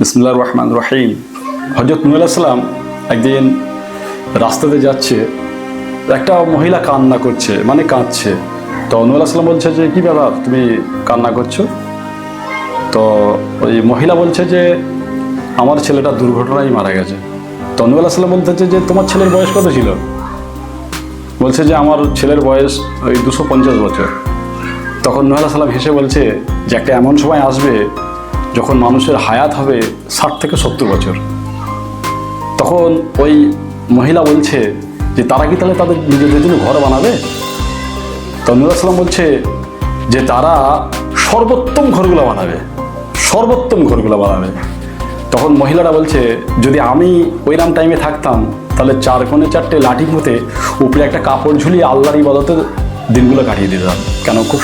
বিসমুল্লাহ রহমান রহিম। হজরত নুয়াল আসলাম একদিন রাস্তাতে যাচ্ছে, একটা মহিলা কান্না করছে মানে কাঁদছে। তো নুয়াল আসলাম বলছে যে, কী ব্যাপার, তুমি কান্না করছ? তো ওই মহিলা বলছে যে, আমার ছেলেটা দুর্ঘটনায় মারা গেছে। তো নুয়াল আসলাম বলতেছে যে, তোমার ছেলের বয়স কত ছিল? বলছে যে, আমার ছেলের বয়স ওই দুশো পঞ্চাশ বছর। তখন নুহাল সাল্লাম হেসে বলছে যে, একটা এমন সময় আসবে যখন মানুষের হায়াত হবে ষাট থেকে সত্তর বছর, তখন ওই মহিলা বলছে যে, তারা কি তাহলে তাদের নিজেদের জন্য ঘর বানাবে? তো নুরাল সাল্লাম বলছে যে, তারা সর্বোত্তম ঘরগুলো বানাবে, সর্বোত্তম ঘরগুলো বানাবে। তখন মহিলারা বলছে, যদি আমি ওইরাম টাইমে থাকতাম, তাহলে চার কোণে চারটে লাঠি মধ্যে উপরে একটা কাপড় ঝুলিয়ে আল্লাহর ইবাদতে দিনগুলো কাটিয়ে দিতাম। কেন? খুব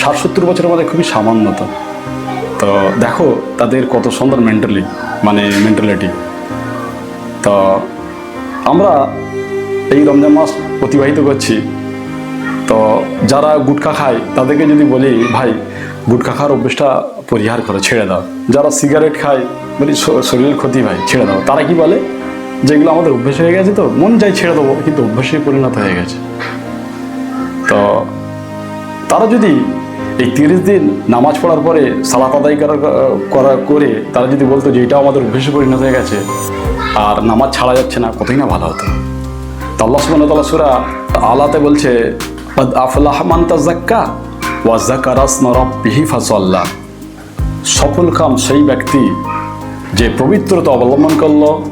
ষাট সত্তর বছরের মধ্যে খুবই সামান্যতা। তো দেখো তাদের কত সুন্দর মেন্টালি মানে মেন্টালিটি তো আমরা এই রমজান মাস অতিবাহিত করছি। তো যারা গুটখা খায়, তাদেরকে যদি বলি, ভাই গুটখা খাওয়ার অভ্যেসটা পরিহার করো, ছেড়ে দাও। যারা সিগারেট খায়, বলি শরীরের ক্ষতি ভাই, ছেড়ে দাও। তারা কি বলে? যেগুলো আমাদের অভ্যেস হয়ে গেছে তো, মন চাই ছেড়ে দেবো, কিন্তু অভ্যেসে পরিণত হয়ে গেছে। তো তারা যদি এই তিরিশ দিন নামাজ পড়ার পরে সালাত আদায় করা করা তারা যদি বলতো যে এটাও আমাদের অভ্যেসে পরিণত হয়ে গেছে, আর নামাজ ছাড়া যাচ্ছে না, কতই না ভালো হতো। তো আল্লাহ সুবহানাহু ওয়া তাআলা সূরা আলাতে বলছে "কদ আফলাহ মান তাযাক্কা ওয়া যাকারা ইসমা রাব্বিহি সফল কাম সেই ব্যক্তি যে পবিত্রতা অবলম্বন করল,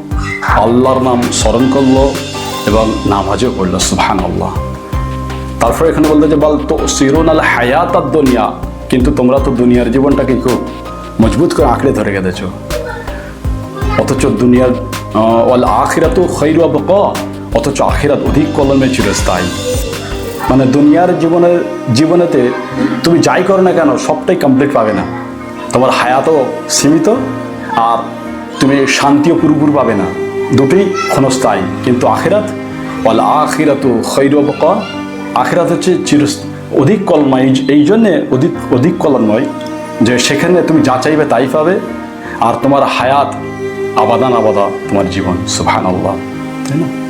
আল্লাহর নাম স্মরণ করল এবং নামাজও পড়ল, সুবহানাল্লাহ। তারপরে এখানে বলতে যে বল তো সিরুন আল হায়াত দুনিয়া। কিন্তু তোমরা তো দুনিয়ার জীবনটাকে খুব মজবুত করে আঁকড়ে ধরে গেছো অথচ দুনিয়ার ওয়াল আখিরাত খৈর ক অথচ আখিরাত অধিক কলমে চিরস্থায়ী। মানে দুনিয়ার জীবনের, জীবনেতে তুমি যাই করো না কেন, সবটাই কমপ্লিট পাবে না। তোমার হায়াতও সীমিত, আর তুমি শান্তিও পুরোপুরি পাবে না। দুটোই ক্ষণস্থায়ী। কিন্তু আখিরাত, ওয়াল আখিরাত খৈর ক আখিরাত হচ্ছে চির অধিক কলময়, এই- জন্যে অধিক অধিক কলময় যে সেখানে তুমি যা চাইবে তাই পাবে আর তোমার হায়াত আবাদান আবাদা তোমার জীবন। সুভান আল্লাহ তাই না?